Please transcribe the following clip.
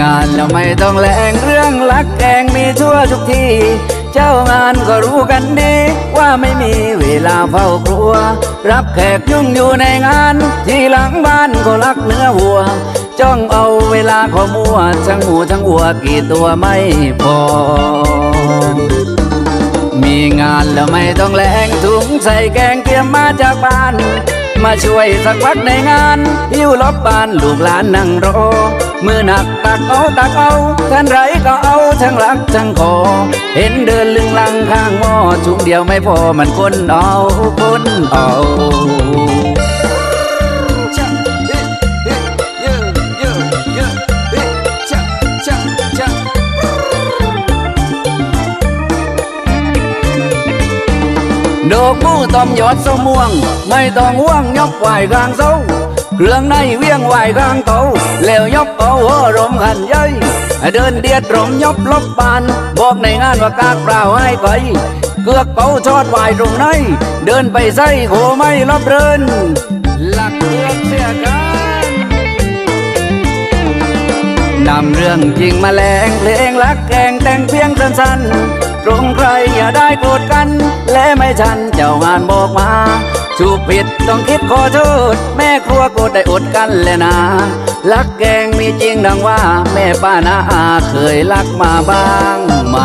งานแล้วไม่ต้องแรงเรื่องลักแกงมีทั่วทุกที่ เจ้างานก็รู้กันดี ว่าไม่มีเวลาเฝ้าครัว รับแขกยุ่งอยู่ในงาน ที่หลังบ้านก็รักเนื้อวัว จ้องเอาเวลาขอมัวทั้งหมูทั้งวัวกี่ตัวไม่พอมีงานแล้วไม่ต้องแรงถุงใส่แกงเตรียมมาจากบ้าน มาช่วยสักพักในงานหิ้วลบบ้านลูกหลานนั่งรอ มือหนักตักเอาตักเอาท่านไรก็เอาทั้งรักทั้งขอเห็นเดินลึงลังข้างหม้อถุงเดียวไม่พอมันคนเอาคนเอาดอกมูต้มยอดสมม่วง ไม่ต้องห่วงยกไหวกลางเสา เรื่องในเวียงไหวกลางเตาแล้วยกเอาหัวรมขันใหญ่เดินเดียดรมยบลบปาน บอกในงานว่ากากเปล่าให้ไปเกือกเป่าชอดไหวตรงไหนเดินไปใส่โคไม่รบเรินหลักเกือกเสียกันนำเรื่องจริงมาแลงเพลงรักแกงแต่งเพียงสั้นๆตรงใครอย่าได้โกรธกัน และไม่ทันเจ้างานบอกมา ถูกผิดต้องคิดขอโทษ แม่ครัวกูได้อดกันแลยนะรักแกงมีจริงดังว่า แม่ป้านาอาเคยรักมาบ้างไหม